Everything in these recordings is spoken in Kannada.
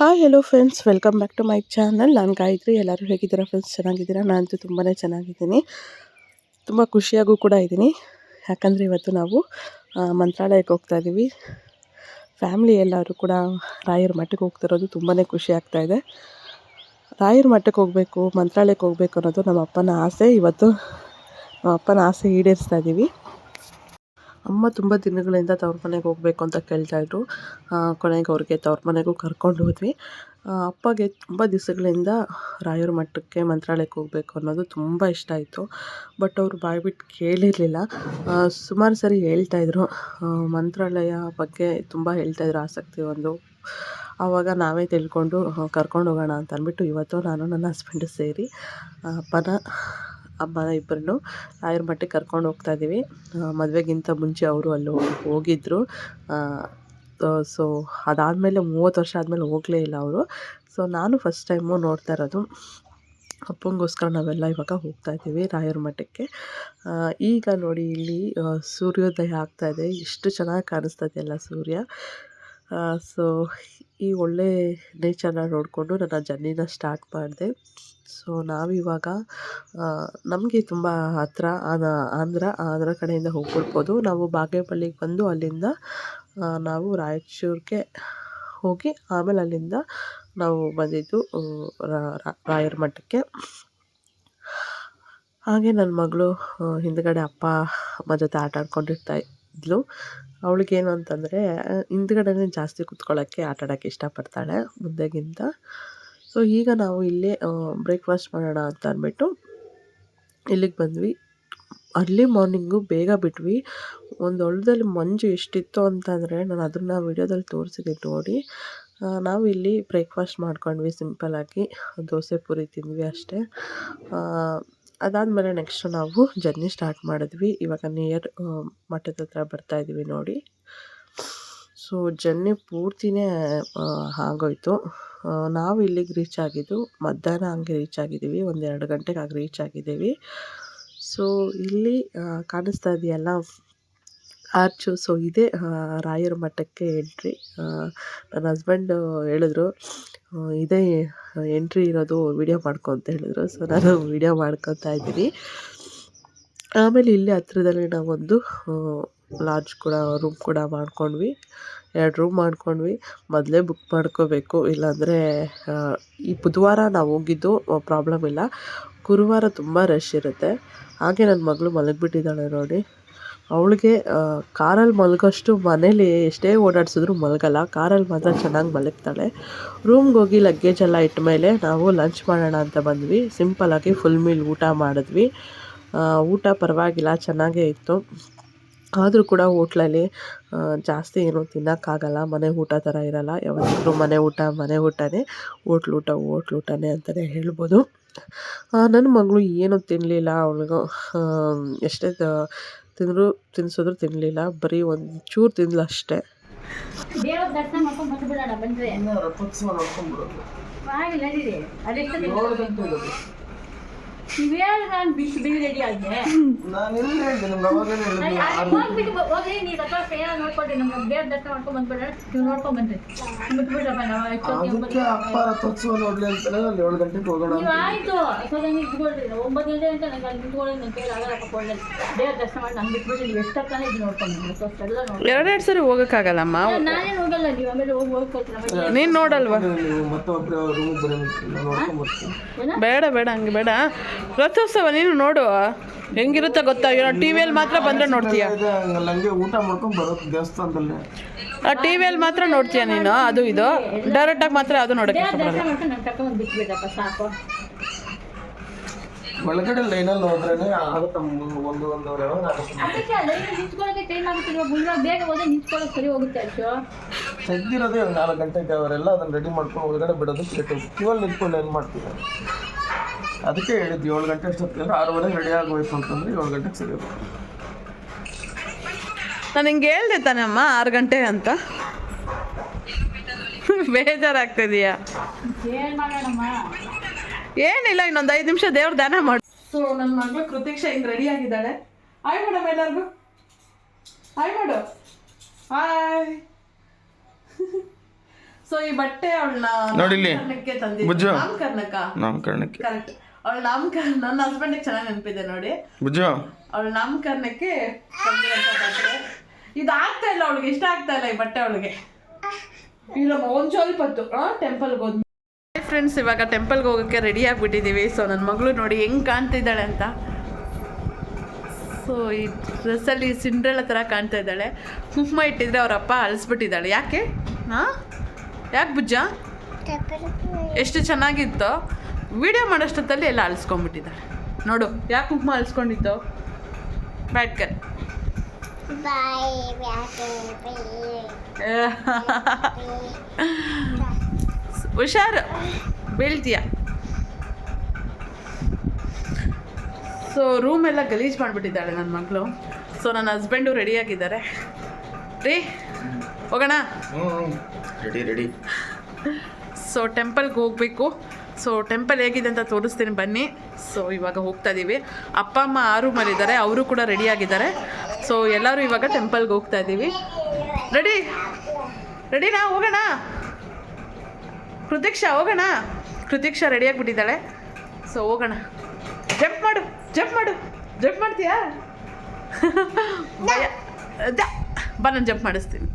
Hi hello friends welcome back to my channel ನಾನು ಗಾಯತ್ರಿ. ಎಲ್ಲರೂ ಹೇಗಿದ್ದೀರಾ ಫ್ರೆಂಡ್ಸ್ ಚೆನ್ನಾಗಿದ್ದೀರಾ? ನಾನಂತೂ ತುಂಬಾ ಚೆನ್ನಾಗಿದ್ದೀನಿ. ತುಂಬ ಖುಷಿಯಾಗೂ ಕೂಡ ಇದ್ದೀನಿ. ಯಾಕಂದರೆ ಇವತ್ತು ನಾವು ಮಂತ್ರಾಲಯಕ್ಕೆ ಹೋಗ್ತಾ ಇದ್ದೀವಿ ಫ್ಯಾಮಿಲಿ ಎಲ್ಲರೂ ಕೂಡ ರಾಯರ ಮಠಕ್ಕೆ ಹೋಗ್ತಿರೋದು ತುಂಬಾ ಖುಷಿ ಆಗ್ತಾ ಇದೆ. ರಾಯರ ಮಠಕ್ಕೆ ಹೋಗಬೇಕು, ಮಂತ್ರಾಲಯಕ್ಕೆ ಹೋಗಬೇಕು ಅನ್ನೋದು ನಮ್ಮ ಅಪ್ಪನ ಆಸೆ. ಇವತ್ತು ನಮ್ಮ ಅಪ್ಪನ ಆಸೆ ಈಡೇರಿಸ್ತಾ ಇದ್ದೀವಿ ಅಮ್ಮ ತುಂಬ ದಿನಗಳಿಂದ ತವ್ರ ಮನೆಗೆ ಹೋಗಬೇಕು ಅಂತ ಕೇಳ್ತಾಯಿದ್ರು ಕೊನೆಗೆ ಅವ್ರಿಗೆ ತವ್ರ ಮನೆಗೂ ಕರ್ಕೊಂಡು ಹೋದ್ವಿ. ಅಪ್ಪಗೆ ತುಂಬ ದಿವಸಗಳಿಂದ ರಾಯರ ಮಠಕ್ಕೆ ಮಂತ್ರಾಲಯಕ್ಕೆ ಹೋಗಬೇಕು ಅನ್ನೋದು ತುಂಬ ಇಷ್ಟ ಆಯಿತು. ಬಟ್ ಅವರು ಬಾಯ್ಬಿಟ್ಟು ಕೇಳಿರಲಿಲ್ಲ. ಸುಮಾರು ಸರಿ ಹೇಳ್ತಾಯಿದ್ರು ಮಂತ್ರಾಲಯ ಬಗ್ಗೆ ತುಂಬ ಹೇಳ್ತಾಯಿದ್ರು ಆಸಕ್ತಿ ಒಂದು. ಆವಾಗ ನಾವೇ ತಿಳ್ಕೊಂಡು ಕರ್ಕೊಂಡು ಹೋಗೋಣ ಅಂತ ಅಂದ್ಬಿಟ್ಟು ಇವತ್ತು ನಾನು ನನ್ನ ಹಸ್ಬೆಂಡು ಸೇರಿ ಅಪ್ಪನ ಅಮ್ಮನ ಇಬ್ಬರನ್ನು ರಾಯರ ಮಠಕ್ಕೆ ಕರ್ಕೊಂಡು ಹೋಗ್ತಾ ಇದ್ದೀವಿ. ಮದುವೆಗಿಂತ ಮುಂಚೆ ಅವರು ಅಲ್ಲಿ ಹೋಗಿದ್ದರು ಸೊ ಅದಾದಮೇಲೆ ಮೂವತ್ತು ವರ್ಷ ಆದಮೇಲೆ ಹೋಗಲೇ ಇಲ್ಲ ಅವರು. ಸೊ ನಾನು ಫಸ್ಟ್ ಟೈಮು ನೋಡ್ತಾ ಇರೋದು. ಅಪ್ಪಂಗೋಸ್ಕರ ನಾವೆಲ್ಲ ಇವಾಗ ಹೋಗ್ತಾ ಇದ್ದೀವಿ ರಾಯರ ಮಠಕ್ಕೆ. ಈಗ ನೋಡಿ ಇಲ್ಲಿ ಸೂರ್ಯೋದಯ ಆಗ್ತಾ ಇದೆ. ಎಷ್ಟು ಚೆನ್ನಾಗಿ ಕಾಣಿಸ್ತಾ ಇದೆಯಲ್ಲ ಸೂರ್ಯ. ಸೊ ಈ ಒಳ್ಳೆ ನೇಚರ್ನ ನೋಡಿಕೊಂಡು ನನ್ನ ಜರ್ನಿನ ಸ್ಟಾರ್ಟ್ ಮಾಡಿದೆ. ಸೊ ನಾವಿವಾಗ ನಮಗೆ ತುಂಬ ಹತ್ತಿರ ಆಂಧ್ರ ಆಂಧ್ರ ಕಡೆಯಿಂದ ಹೋಗ್ಬಿಡ್ಬೋದು. ನಾವು ಬಾಗೇಪಲ್ಲಿಗೆ ಬಂದು ಅಲ್ಲಿಂದ ನಾವು ರಾಯಚೂರಿಗೆ ಹೋಗಿ ಆಮೇಲೆ ಅಲ್ಲಿಂದ ನಾವು ಬಂದಿದ್ದು ರಾಯರ ಮಠಕ್ಕೆ. ಹಾಗೆ ನನ್ನ ಮಗಳು ಹಿಂದ್ಗಡೆ ಅಪ್ಪ, ಅಮ್ಮ ಜೊತೆ ಆಟ ಆಡ್ಕೊಂಡಿರ್ತಾ ಇದ್ಲು. ಅವಳಿಗೇನು ಅಂತಂದರೆ ಹಿಂದ್ಗಡೆನೇ ಜಾಸ್ತಿ ಕುತ್ಕೊಳ್ಳೋಕ್ಕೆ ಆಟ ಆಡೋಕ್ಕೆ ಇಷ್ಟಪಡ್ತಾಳೆ, ಮುಂದೆಗಿಂತ. ಸೊ ಈಗ ನಾವು ಇಲ್ಲೇ ಬ್ರೇಕ್ಫಾಸ್ಟ್ ಮಾಡೋಣ ಅಂತ ಅಂದ್ಬಿಟ್ಟು ಇಲ್ಲಿಗೆ ಬಂದ್ವಿ. ಅರ್ಲಿ ಮಾರ್ನಿಂಗು ಬೇಗ ಬಿಟ್ವಿ. ಒಂದು ಹೊಲದಲ್ಲಿ ಮಂಜು ಎಷ್ಟಿತ್ತು ಅಂತಂದರೆ, ನಾನು ಅದನ್ನು ವಿಡಿಯೋದಲ್ಲಿ ತೋರಿಸಿದೆ ನೋಡಿ. ನಾವು ಇಲ್ಲಿ ಬ್ರೇಕ್ಫಾಸ್ಟ್ ಮಾಡ್ಕೊಂಡ್ವಿ ಸಿಂಪಲ್ಲಾಗಿ. ದೋಸೆ ಪೂರಿ ತಿಂದ್ವಿ ಅಷ್ಟೇ. ಅದಾದಮೇಲೆ ನೆಕ್ಸ್ಟ್ ನಾವು ಜರ್ನಿ ಸ್ಟಾರ್ಟ್ ಮಾಡಿದ್ವಿ. ಇವಾಗ ನಿಯರ್ ಮಠದ ಹತ್ರ ಬರ್ತಾ ಇದ್ದೀವಿ ನೋಡಿ. ಸೊ ಜರ್ನಿ ಪೂರ್ತಿನೇ ಆಗೋಯ್ತು. ನಾವು ಇಲ್ಲಿಗೆ ರೀಚ್ ಆಗಿದ್ದು, ಮಧ್ಯಾಹ್ನ ಹಂಗೆ ರೀಚ್ ಆಗಿದ್ದೀವಿ. ಒಂದು ಎರಡು ಗಂಟೆಗೆ ಆಗಿ ರೀಚ್ ಆಗಿದ್ದೀವಿ. ಸೊ ಇಲ್ಲಿ ಕಾಣಿಸ್ತಾ ಇದೆಯಲ್ಲ ಆರ್ಚು. ಸೊ ಇದೇ ರಾಯರ ಮಠಕ್ಕೆ ಎಂಟ್ರಿ ನನ್ನ ಹಸ್ಬೆಂಡು ಹೇಳಿದ್ರು ಇದೇ ಎಂಟ್ರಿ ಇರೋದು ವಿಡಿಯೋ ಮಾಡ್ಕೊ ಅಂತ ಹೇಳಿದ್ರು. ಸೊ ನಾನು ವಿಡಿಯೋ ಮಾಡ್ಕೊತಾ ಇದ್ದೀನಿ. ಆಮೇಲೆ ಇಲ್ಲಿ ಹತ್ರದಲ್ಲಿ ನಾವೊಂದು ಲಾಡ್ಜ್ ಕೂಡ ರೂಮ್ ಕೂಡ ಮಾಡ್ಕೊಂಡ್ವಿ. ಎರಡು ರೂಮ್ ಮಾಡ್ಕೊಂಡ್ವಿ. ಮೊದಲೇ ಬುಕ್ ಮಾಡ್ಕೋಬೇಕು. ಇಲ್ಲಾಂದರೆ ಈ ಬುಧವಾರ ನಾವು ಹೋಗಿದ್ದು ಪ್ರಾಬ್ಲಮ್ ಇಲ್ಲ. ಗುರುವಾರ ತುಂಬ ರಶ್ ಇರುತ್ತೆ. ಹಾಗೆ ನನ್ನ ಮಗಳು ಮಲಗಿಬಿಟ್ಟಿದ್ದಾಳೆ ನೋಡಿ. ಅವಳಿಗೆ ಕಾರಲ್ಲಿ ಮಲಗೋಷ್ಟು ಮನೇಲಿ ಎಷ್ಟೇ ಓಡಾಡಿಸಿದ್ರು ಮಲಗಲ್ಲ. ಕಾರಲ್ಲಿ ಮಾತ್ರ ಚೆನ್ನಾಗಿ ಮಲಗ್ತಾಳೆ. ರೂಮ್ಗೆ ಹೋಗಿ ಲಗೇಜ್ ಎಲ್ಲ ಇಟ್ಟ ಮೇಲೆ ನಾವು ಲಂಚ್ ಮಾಡೋಣ ಅಂತ ಬಂದ್ವಿ. ಸಿಂಪಲ್ಲಾಗಿ ಫುಲ್ ಮೀಲ್ ಊಟ ಮಾಡಿದ್ವಿ. ಊಟ ಪರವಾಗಿಲ್ಲ, ಚೆನ್ನಾಗೇ ಇತ್ತು. ಆದರೂ ಕೂಡ ಹೋಟ್ಲಲ್ಲಿ ಜಾಸ್ತಿ ಏನು ತಿನ್ನೋಕ್ಕಾಗಲ್ಲ. ಮನೆ ಊಟ ಥರ ಇರಲ್ಲ. ಯಾವತ್ತಿದ್ರೂ ಮನೆ ಊಟ, ಮನೆ ಊಟನೇ. ಹೋಟ್ಲ್ ಊಟ, ಹೋಟ್ಲ್ ಊಟನೇ ಅಂತಲೇ ಹೇಳ್ಬೋದು. ನನ್ನ ಮಗಳು ಏನೂ ತಿನ್ನಲಿಲ್ಲ ಅವಳಿಗೂ ಎಷ್ಟೇ ತಿಂದರೂ ತಿನ್ಸಿದ್ರು ತಿನ್ನಲಿಲ್ಲ ಬರೀ ಒಂಚೂರು ಚೂರು ತಿಂದ್ಲು ಅಷ್ಟೇ. ನಾನು ಬಿಸಿ ಬಿಸಿ ರೆಡಿ ಆಗಿದೆ ನಾನು ಎಲ್ಲಿ ಹೇಳಿದೆ ನಿಮ್ಗೆ ಅವಾಗಲೇ ಹೇಳಿದ್ದೆ ಹೋಗ್ಬಿಟ್ಟು ಬ- ಹೋಗ್ರಿ ನೀವು ಹತ್ರ ಏನೋ ನೋಡ್ಕೊಳ್ರಿ ನಮ್ಗೆ ದೇವ್ರ ದರ್ಶನ ಮಾಡ್ಕೊಂಡು ಬಂದ್ಬಿಡೋಣ. ನೀವು ನೋಡ್ಕೊಂಡ್ ಬನ್ರಿ ಬಿಟ್ಬಿಡ್ರಪ್ಪ ನಾವು ಎಷ್ಟೊತ್ತಿಗೆ ಅದಕ್ಕೆ ಅಪ್ಪಾರ ತತ್ವ ನೋಡ್ಲಿ ಅಂತಾನೆ ಅಲ್ಲಿ ಏಳು ಗಂಟೆಗೆ ಹೋಗೋಣ ನೀವು ಆಯ್ತು ಅಷ್ಟೊತ್ತಿಗೆ ನಿಂತ್ಕೊಳ್ರಿ. ಒಂಬತ್ತು ಗಂಟೆ ಅಂತ ನಂಗೆ ಅಲ್ಲಿ ನಿಂತ್ಕೊಳ್ಳಿ ನನ್ನ ಕೈಲಿ ಆಗಲ್ಲಪ್ಪ ಕೊಳ್ಳಿ. ದೇವ್ರ ದರ್ಶನ ಮಾಡಿ ನಂಗೆ ಬಿಟ್ಬಿಟ್ಟು ನೀವು ಎಷ್ಟೊತ್ತಾನೆ ಇದು ನೋಡ್ಕೊಂಡು ಬನ್ನಿ ನೋಡಿ ಎರಡೆರಡು ಸರಿ ಹೋಗೋಕ್ಕಾಗಲ್ಲಮ್ಮ? ನೀನ್ ಹೋಗಲ್ಲ ನೀವು ಆಮೇಲೆ ಹೋಗಿ ಹೋಗ್ಕೊಳ್ತೀನಿ ನೀನು ನೋಡಲ್ವಾ? ಮತ್ತೊಬ್ಬರು ಬೇಡ ಬೇಡ ಹಂಗೆ ಬೇಡ. ರಥೋತ್ಸವ ನೀನು ನೋಡು ಹೆಂಗಿರುತ್ತೆ ಗೊತ್ತಾ? ಟಿ ವಿಯಲ್ಲಿ ಮಾತ್ರ ಬಂದರೆ ನೋಡ್ತೀಯ. ಹಂಗೆ ಊಟ ಮಾಡ್ಕೊಂಡು ಬರೋದು ದೇವಸ್ಥಾನದಲ್ಲಿ. ಆ ಟಿ ವಿಯಲ್ಲಿ ಮಾತ್ರ ನೋಡ್ತೀಯ ನೀನು? ಅದು ಇದು. ಡೈರೆಕ್ಟಾಗಿ ಮಾತ್ರ ಅದು ನೋಡಕ್ಕೆ ಸಾಕು. ಒಳಗಡೆ ಲೈನಲ್ಲಿ ಹೋದ್ರೆ ಆಗುತ್ತೆ ಒಂದು ಒಂದೂವರೆ ಅವರ್ ಅದಕ್ಕೆ ನಿಂತ್ಕೊಳ್ಳೋಕೆ ಟೈಮ್ ಆಗುತ್ತೆ ಇವಾಗ ಇವಾಗ ಬೇಗ ಹೋದ್ರೆ ನಿಂತ್ಕೊಳ್ಳೋಕೆ ಸರಿ ಹೋಗುತ್ತೆ ಅಷ್ಟು ತೆಗ್ದಿರೋದೇ ಒಂದು ನಾಲ್ಕು ಗಂಟೆಗೆ ಅವರೆಲ್ಲ ಅದನ್ನ ರೆಡಿ ಮಾಡ್ಕೊಂಡು ಒಳಗಡೆ ಬಿಡೋದು ಕ್ಯೂ ಅಲ್ಲಿ ನಿಂತ್ಕೊಂಡು ಏನು ಮಾಡ್ತಿದ್ದಾರೆ ಅದಕ್ಕೆ ಹೇಳಿದ್ದು ಏಳು ಗಂಟೆ ಅಷ್ಟೊತ್ತಿಗೆ ಆರೂವರೆಗೆ ರೆಡಿ ಆಗಬೇಕು ಅಂತಂದ್ರೆ ಏಳು ಗಂಟೆಗೆ ಸಿಗಬೇಕು. ನಾನು ಹಿಂಗೆ ಹೇಳ್ದೆ ತಾನಮ್ಮ ಆರು ಗಂಟೆ ಅಂತ. ಬೇಜಾರಾಗ್ತಿದೀಯಾ? ಏನು ಮಾಡೋಣಮ್ಮ ಏನಿಲ್ಲ ಇನ್ನೊಂದು ಐದು ನಿಮಿಷ ದೇವ್ರ ದಾನ ಮಾಡಿ. ಸೊ ನನ್ನ ಮಗಳು ಕೃತಿಕ್ಷಾ ಹಿಂಗೆ ರೆಡಿ ಆಗಿದ್ದಾಳೆ. ಹಾಯ್ ಮೇಡಮ್ ಎಲ್ಲರಿಗೂ. ಹಾಯ್ ಮಾಡು ಹಾಯ್ ಸೊ ಈ ಬಟ್ಟೆ ಅವಳನ್ನ ನೋಡಿ ಇಲ್ಲಿ. ನಾಮಕರಣಕ್ಕೆ ತಂದಿದ್ದು. ನಾಮಕರಣಕ್ಕೆ? ಕರೆಕ್ಟ್ ಅವಳ ನಾಮಕರಣ ನನ್ನ ಹಸ್ಬೆಂಡಿಗೆ ಚೆನ್ನಾಗಿ ನೆನಪಿದೆ ನೋಡಿ. ಬುಜ್ಜು ಅವಳ ನಾಮಕರಣಕ್ಕೆ ಇದು ಆಗ್ತಾ ಇಲ್ಲ ಅವಳಿಗೆ ಇಷ್ಟ ಆಗ್ತಾ ಇಲ್ಲ ಈ ಬಟ್ಟೆ ಅವಳಿಗೆ. ಇಲ್ಲ ಒಂದು ಸ್ವಲ್ಪ ಹೊತ್ತು ಟೆಂಪಲ್ಗೆ ಹೋದ್ ಫ್ರೆಂಡ್ಸ್ ಇವಾಗ ಟೆಂಪಲ್ಗೆ ಹೋಗೋಕ್ಕೆ ರೆಡಿ ಆಗಿಬಿಟ್ಟಿದ್ದೀವಿ. ಸೊ ನನ್ನ ಮಗಳು ನೋಡಿ ಹೆಂಗೆ ಕಾಣ್ತಿದ್ದಾಳೆ ಅಂತ. ಸೊ ಈ ಡ್ರೆಸ್ಸಲ್ಲಿ ಸಿಂಡ್ರೆಲ್ಲ ಥರ ಕಾಣ್ತಾ ಇದ್ದಾಳೆ. ಕುಂಕುಮ ಇಟ್ಟಿದ್ರೆ ಅವ್ರ ಅಪ್ಪ ಅಳಿಸ್ಬಿಟ್ಟಿದ್ದಾಳೆ ಯಾಕೆ? ಹಾಂ? ಯಾಕೆ ಬುಜ್ಜ ಎಷ್ಟು ಚೆನ್ನಾಗಿತ್ತು. ವಿಡಿಯೋ ಮಾಡೋಷ್ಟೊತ್ತಲ್ಲಿ ಎಲ್ಲ ಅಲ್ಸ್ಕೊಂಡ್ಬಿಟ್ಟಿದ್ದಾರೆ. ನೋಡು ಯಾಕೆ ಕುಂಕುಮ ಅಲ್ಸ್ಕೊಂಡಿದ್ದು? ಬ್ಯಾಟ್ ಗರ್ ಹುಷಾರು. ಬೀಳ್ತೀಯ. ಸೊ ರೂಮ್ ಎಲ್ಲ ಗಲೀಜ್ ಮಾಡಿಬಿಟ್ಟಿದ್ದಾಳೆ ನನ್ನ ಮಗಳು. ಸೊ ನನ್ನ ಹಸ್ಬೆಂಡು ರೆಡಿಯಾಗಿದ್ದಾರೆ ರೀ ಹೋಗೋಣ. ರೆಡಿ ರೆಡಿ ಸೊ ಟೆಂಪಲ್ಗೆ ಹೋಗಬೇಕು. ಸೊ ಟೆಂಪಲ್ ಹೇಗಿದೆ ಅಂತ ತೋರಿಸ್ತೀನಿ ಬನ್ನಿ. ಸೊ ಇವಾಗ ಹೋಗ್ತಾ ಇದ್ದೀವಿ ಅಪ್ಪ, ಅಮ್ಮ ಆರು ಮರಿದ್ದಾರೆ ಅವರು ಕೂಡ ರೆಡಿಯಾಗಿದ್ದಾರೆ ಸೊ ಎಲ್ಲರೂ ಇವಾಗ ಟೆಂಪಲ್ಗೆ ಹೋಗ್ತಾ ಇದ್ದೀವಿ ರೆಡಿ ರೆಡಿನಾ ಹೋಗೋಣ? ಕೃತಿಕ್ಷಾ ಹೋಗೋಣ? ಕೃತಿಕ್ಷಾ ರೆಡಿಯಾಗಿಬಿಟ್ಟಿದ್ದಾಳೆ ಸೊ ಹೋಗೋಣ. ಜಂಪ್ ಮಾಡು ಜಂಪ್ ಮಾಡು. ಜಂಪ್ ಮಾಡ್ತೀಯಾ? ಬಾ, ನಾನು ಜಂಪ್ ಮಾಡಿಸ್ತೀನಿ.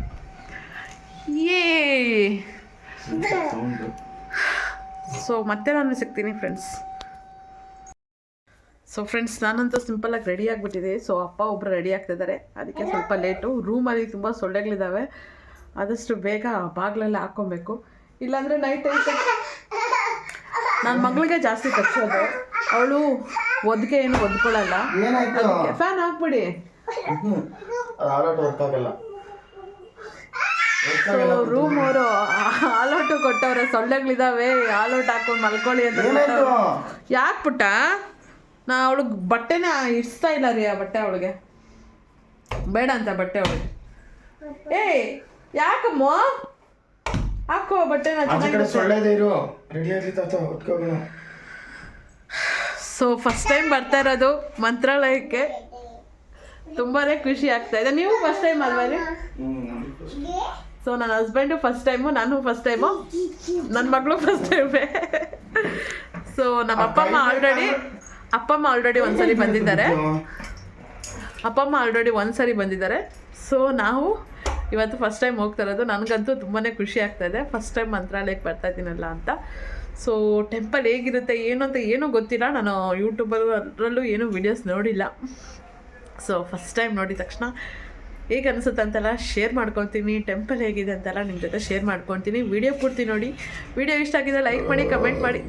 ಏ ಸೊ ಮತ್ತೆ ನಾನು ಸಿಗ್ತೀನಿ ಫ್ರೆಂಡ್ಸ್ ಸೊ ಫ್ರೆಂಡ್ಸ್ ನಾನಂತೂ ಸಿಂಪಲಾಗಿ ರೆಡಿ ಆಗಿಬಿಟ್ಟಿದೆ. ಸೊ ಅಪ್ಪ ಒಬ್ಬರು ರೆಡಿ ಆಗ್ತಿದ್ದಾರೆ. ಅದಕ್ಕೆ ಸ್ವಲ್ಪ ಲೇಟು ರೂಮಲ್ಲಿ ತುಂಬ ಸೊಳ್ಳೆಗಳಿದ್ದಾವೆ ಆದಷ್ಟು ಬೇಗ ಬಾಗಿಲೆಲ್ಲ ಹಾಕ್ಕೊಬೇಕು. ಇಲ್ಲಾಂದರೆ ನೈಟ್ ನನ್ನ ಮಗಳಿಗೆ ಜಾಸ್ತಿ ಕಚ್ಚೋದು ಅವಳು ಒದ್ಗೆ ಏನು ಒದ್ಕೊಳ್ಳಲ್ಲ. ಫ್ಯಾನ್ ಹಾಕ್ಬಿಡಿ. ಸೊ ರೂಮ್ ಅವರು ಹಾಲೋಟು ಕೊಟ್ಟವ್ರೆ ಸೊಳ್ಳೆಗಳಿದಾವೆ ಹಾಲೋಟ್ ಹಾಕೊಂಡು ಮಲ್ಕೊಳ್ಳಿ ಅಂತ ಯಾಕೆ ಪುಟ್ಟ? ನಾ ಅವಳಿಗೆ ಬಟ್ಟೆನ ಇಡ್ಸ್ತಾ ಇಲ್ಲ ರೀ ಆ ಬಟ್ಟೆ ಅವಳಿಗೆ. ಬೇಡ ಅಂತ ಬಟ್ಟೆ ಅವಳಿಗೆ. ಏಯ್ ಯಾಕಮ್ಮ? ಹಾಕೋ ಬಟ್ಟೆನ ಸೊ ಫಸ್ಟ್ ಟೈಮ್ ಬರ್ತಾ ಇರೋದು ಮಂತ್ರಾಲಯಕ್ಕೆ. ತುಂಬಾನೇ ಖುಷಿ ಆಗ್ತಾ ಇದೆ. ನೀವು ಫಸ್ಟ್ ಟೈಮ್ ಅಲ್ವಾ ರೀ? ಸೊ ನನ್ನ ಹಸ್ಬೆಂಡು ಫಸ್ಟ್ ಟೈಮು ನಾನು ಫಸ್ಟ್ ಟೈಮು ನನ್ನ ಮಗಳು ಫಸ್ಟ್ ಟೈಮೇ ಸೊ ನಮ್ಮ ಅಪ್ಪ ಅಮ್ಮ ಆಲ್ರೆಡಿ ಅಪ್ಪ ಅಮ್ಮ ಆಲ್ರೆಡಿ ಒಂದ್ಸರಿ ಬಂದಿದ್ದಾರೆ. ಅಪ್ಪ ಅಮ್ಮ ಆಲ್ರೆಡಿ ಒಂದ್ಸರಿ ಬಂದಿದ್ದಾರೆ. ಸೊ ನಾವು ಇವತ್ತು ಫಸ್ಟ್ ಟೈಮ್ ಹೋಗ್ತಾ ಇರೋದು. ನನಗಂತೂ ತುಂಬಾ ಖುಷಿ ಆಗ್ತಾ ಇದೆ. ಫಸ್ಟ್ ಟೈಮ್ ಮಂತ್ರಾಲಯಕ್ಕೆ ಬರ್ತಾ ಇದ್ದೀನಲ್ಲ ಅಂತ. ಸೊ ಟೆಂಪಲ್ ಹೇಗಿರುತ್ತೆ ಏನು ಅಂತ ಏನೂ ಗೊತ್ತಿಲ್ಲ. ನಾನು ಯೂಟ್ಯೂಬಲ್ಲೂ ಅದರಲ್ಲೂ ಏನೂ ವೀಡಿಯೋಸ್ ನೋಡಿಲ್ಲ. ಸೊ ಫಸ್ಟ್ ಟೈಮ್ ನೋಡಿದ ತಕ್ಷಣ ಹೇಗೆ ಅನಿಸುತ್ತೆ ಅಂತೆಲ್ಲ ಶೇರ್ ಮಾಡ್ಕೊತೀನಿ ಟೆಂಪಲ್ ಹೇಗಿದೆ ಅಂತೆಲ್ಲ ನಿಮ್ಮ ಜೊತೆ ಶೇರ್ ಮಾಡ್ಕೊತೀನಿ ವಿಡಿಯೋ ಪೂರ್ತಿ ನೋಡಿ. ವಿಡಿಯೋ ಇಷ್ಟ ಆಗಿದೆ ಲೈಕ್ ಮಾಡಿ ಕಮೆಂಟ್ ಮಾಡಿ.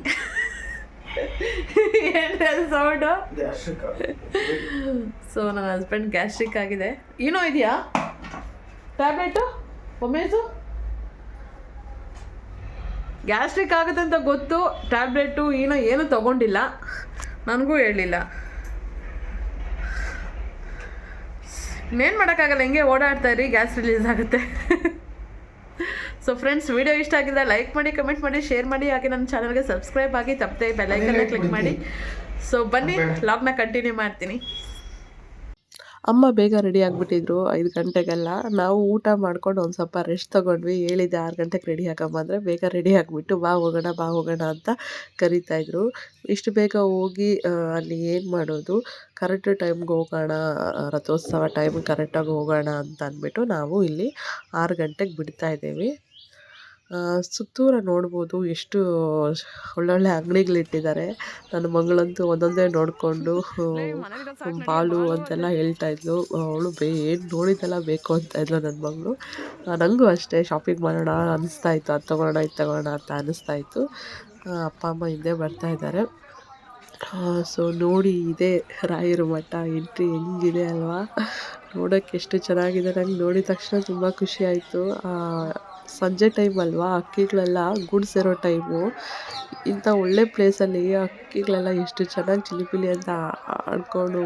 ಸೌಂಡು ಸೊ ನನ್ನ ಹಸ್ಬೆಂಡ್ ಗ್ಯಾಸ್ಟ್ರಿಕ್ ಆಗಿದೆ. ಏನೋ ಇದೆಯಾ? ಟ್ಯಾಬ್ಲೆಟು ಒಮೇಸು ಗ್ಯಾಸ್ಟ್ರಿಕ್ ಆಗುತ್ತೆ ಅಂತ ಗೊತ್ತು. ಟ್ಯಾಬ್ಲೆಟು ಏನೋ ಏನೂ ತೊಗೊಂಡಿಲ್ಲ. ನನಗೂ ಹೇಳಿಲ್ಲ. ಇನ್ನೇನು ಮಾಡೋಕ್ಕಾಗಲ್ಲ ಹಿಂಗೆ ಓಡಾಡ್ತಾ ಇರಿ ಗ್ಯಾಸ್ ರಿಲೀಸ್ ಆಗುತ್ತೆ. ಸೊ ಫ್ರೆಂಡ್ಸ್ ವಿಡಿಯೋ ಇಷ್ಟ ಆಗಿದೆ ಲೈಕ್ ಮಾಡಿ ಕಮೆಂಟ್ ಮಾಡಿ ಶೇರ್ ಮಾಡಿ ಹಾಗೆ ನನ್ನ ಚಾನಲ್ಗೆ ಸಬ್ಸ್ಕ್ರೈಬ್ ಆಗಿ ತಪ್ಪದೆ ಬೆಲ್ಲೈಕನ್ನ ಕ್ಲಿಕ್ ಮಾಡಿ. ಸೊ ಬನ್ನಿ ಲಾಗ್ನ ಕಂಟಿನ್ಯೂ ಮಾಡ್ತೀನಿ. ಅಮ್ಮ ಬೇಗ ರೆಡಿ ಆಗಿಬಿಟ್ಟಿದ್ರು ಐದು ಗಂಟೆಗೆಲ್ಲ. ನಾವು ಊಟ ಮಾಡ್ಕೊಂಡು ಒಂದು ಸ್ವಲ್ಪ ರೆಸ್ಟ್ ತೊಗೊಂಡ್ವಿ. ಹೇಳಿದ್ದೆ ಆರು ಗಂಟೆಗೆ ರೆಡಿ ಆಗಮ್ಮ ಅಂದರೆ ಬೇಗ ರೆಡಿ ಆಗಿಬಿಟ್ಟು ಬಾ ಹೋಗೋಣ ಬಾ ಹೋಗೋಣ ಅಂತ ಕರೀತಾಯಿದ್ರು ಇಷ್ಟು ಬೇಗ ಹೋಗಿ ಅಲ್ಲಿ ಏನು ಮಾಡೋದು? ಕರೆಕ್ಟ್ ಟೈಮ್ಗೆ ಹೋಗೋಣ ರಥೋತ್ಸವ ಟೈಮ್ ಕರೆಕ್ಟಾಗಿ ಹೋಗೋಣ ಅಂತ ಅಂದ್ಬಿಟ್ಟು ನಾವು ಇಲ್ಲಿ ಆರು ಗಂಟೆಗೆ ಬಿಡ್ತಾ ಇದ್ದೀವಿ. ಆ, ಸುತ್ತೂರ ನೋಡ್ಬೋದು ಎಷ್ಟು ಒಳ್ಳೊಳ್ಳೆ ಅಂಗಡಿಗಳಿಟ್ಟಿದ್ದಾರೆ. ನನ್ನ ಮಗಳಂತೂ ಒಂದೊಂದೇ ನೋಡಿಕೊಂಡು ಬಾಲು ಅಂತೆಲ್ಲ ಹೇಳ್ತಾ ಇದ್ಲು. ಅವಳು ಬೇ, ಏನು ನೋಡಿದ್ದೆಲ್ಲ ಬೇಕು ಅಂತ ಇದ್ಲು ನನ್ನ ಮಗಳು. ನನಗೂ ಅಷ್ಟೇ ಶಾಪಿಂಗ್ ಮಾಡೋಣ ಅನ್ನಿಸ್ತಾ ಇತ್ತು. ಅದು ತೊಗೊಳೋಣ ಇದು ತೊಗೊಳೋಣ ಅಂತ ಅನ್ನಿಸ್ತಾ ಇತ್ತು. ಅಪ್ಪ, ಅಮ್ಮ ಹಿಂದೆ ಬರ್ತಾ ಇದ್ದಾರೆ. ಸೊ ನೋಡಿ ಇದೆ, ರಾಯರ ಮಠ ಎಂಟ್ರಿ ಹೆಂಗಿದೆ ಅಲ್ವಾ? ನೋಡೋಕ್ಕೆ ಎಷ್ಟು ಚೆನ್ನಾಗಿದೆ. ನಂಗೆ ನೋಡಿದ ತಕ್ಷಣ ತುಂಬ ಖುಷಿ ಆಯಿತು. ಸಂಜೆ ಟೈಮ್ ಅಲ್ವಾ? ಹಕ್ಕಿಗಳೆಲ್ಲ ಗೂಡ್ಸಿರೋ ಟೈಮು ಇಂಥ ಒಳ್ಳೆ ಪ್ಲೇಸಲ್ಲಿ ಹಕ್ಕಿಗಳೆಲ್ಲ ಎಷ್ಟು ಚೆನ್ನಾಗಿ ಚಿಲಿಪಿಲಿ ಅಂತ ಆಡ್ಕೊಂಡು